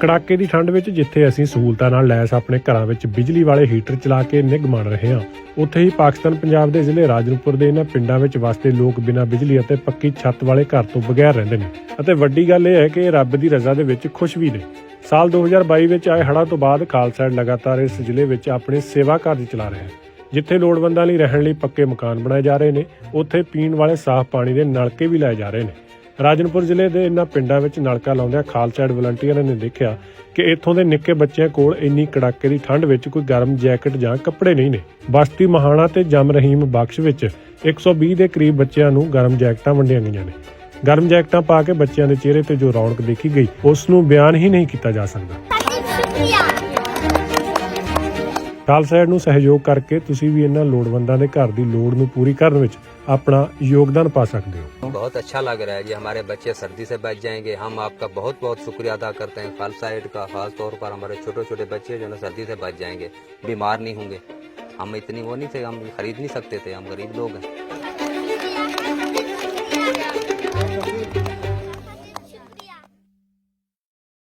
ਕੜਾਕੇ ਦੀ ਠੰਡ ਵਿੱਚ ਜਿੱਥੇ ਅਸੀਂ ਸਹੂਲਤਾਂ ਨਾਲ ਲੈਸ ਆਪਣੇ ਘਰਾਂ ਵਿੱਚ ਬਿਜਲੀ ਵਾਲੇ ਹੀਟਰ ਚਲਾ ਕੇ ਨਿੱਘ ਮਾਣ ਰਹੇ ਹਾਂ, ਉੱਥੇ ਹੀ ਪਾਕਿਸਤਾਨ, ਪੰਜਾਬ ਦੇ ਜ਼ਿਲ੍ਹੇ ਰਾਜਨਪੁਰ ਦੇ ਇਹਨਾਂ ਪਿੰਡਾਂ ਵਿੱਚ ਵਸਦੇ ਲੋਕ ਬਿਨਾਂ ਬਿਜਲੀ ਅਤੇ ਪੱਕੀ ਛੱਤ ਵਾਲੇ ਘਰ ਤੋਂ ਬਗੈਰ ਰਹਿੰਦੇ ਨੇ। ਅਤੇ ਵੱਡੀ ਗੱਲ ਇਹ ਹੈ ਕਿ ਇਹ ਰੱਬ ਦੀ ਰਜ਼ਾ ਦੇ ਵਿੱਚ ਖੁਸ਼ ਵੀ ਨੇ। ਸਾਲ 2022 ਵਿੱਚ ਆਏ ਹੜ੍ਹਾਂ ਤੋਂ ਬਾਅਦ ਖਾਲਸਾ ਲਗਾਤਾਰ ਇਸ ਜ਼ਿਲ੍ਹੇ ਵਿੱਚ ਆਪਣੇ ਸੇਵਾ ਕਾਰਜ ਚਲਾ ਰਿਹਾ ਹੈ। ਜਿੱਥੇ ਲੋੜਵੰਦਾਂ ਲਈ ਰਹਿਣ ਲਈ ਪੱਕੇ ਮਕਾਨ ਬਣਾਏ ਜਾ ਰਹੇ ਨੇ, ਉੱਥੇ ਪੀਣ ਵਾਲੇ ਸਾਫ਼ ਪਾਣੀ ਦੇ ਨਲਕੇ ਵੀ ਲਾਏ ਜਾ ਰਹੇ ਨੇ। ਰਾਜਨਪੁਰ ਜ਼ਿਲ੍ਹੇ ਦੇ ਇਨ੍ਹਾਂ ਪਿੰਡਾਂ ਵਿੱਚ ਨਲਕਾ ਲਾਉਂਦਿਆਂ ਖਾਲਸਾ ਏਡ ਵਲੰਟੀਅਰਾਂ ਨੇ ਦੇਖਿਆ ਕਿ ਇੱਥੋਂ ਦੇ ਨਿੱਕੇ ਬੱਚਿਆਂ ਕੋਲ ਇੰਨੀ ਕੜਾਕੇ ਦੀ ਠੰਡ ਵਿੱਚ ਕੋਈ ਗਰਮ ਜੈਕਟ ਜਾਂ ਕੱਪੜੇ ਨਹੀਂ ਨੇ। ਬਸਤੀ ਮਹਾਣਾ ਤੇ ਜਮ ਰਹੀਮ ਬਖਸ਼ ਵਿੱਚ 120 ਦੇ ਕਰੀਬ ਬੱਚਿਆਂ ਨੂੰ ਗਰਮ ਜੈਕਟਾਂ ਵੰਡੀਆਂ ਗਈਆਂ ਨੇ। ਗਰਮ ਜੈਕਟਾਂ ਪਾ ਕੇ ਬੱਚਿਆਂ ਦੇ ਚਿਹਰੇ ਤੇ ਜੋ ਰੌਣਕ ਦੇਖੀ ਗਈ, ਉਸ ਨੂੰ ਬਿਆਨ ਹੀ ਨਹੀਂ ਕੀਤਾ ਜਾ ਸਕਦਾ। ਖਾਲਸਾ ਏਡ ਨੂੰ ਸਹਿਯੋਗ ਕਰਕੇ ਤੁਸੀਂ ਵੀ ਇਹਨਾਂ ਲੋੜਵੰਦਾਂ ਦੇ ਘਰ ਦੀ ਲੋੜ ਨੂੰ ਪੂਰੀ ਕਰਨ ਵਿੱਚ ਆਪਣਾ ਯੋਗਦਾਨ ਪਾ ਸਕਦੇ ਹੋ बहुत अच्छा लग रहा है जी हमारे बच्चे सर्दी से बच जाएंगे हम आपका बहुत बहुत शुक्रिया अदा करते हैं खालसा एड का खास तौर पर हमारे छोटे छोटे बच्चे जो है ना सर्दी से बच जाएंगे बीमार नहीं होंगे हम इतनी वो नहीं थे हम खरीद नहीं सकते थे हम गरीब लोग हैं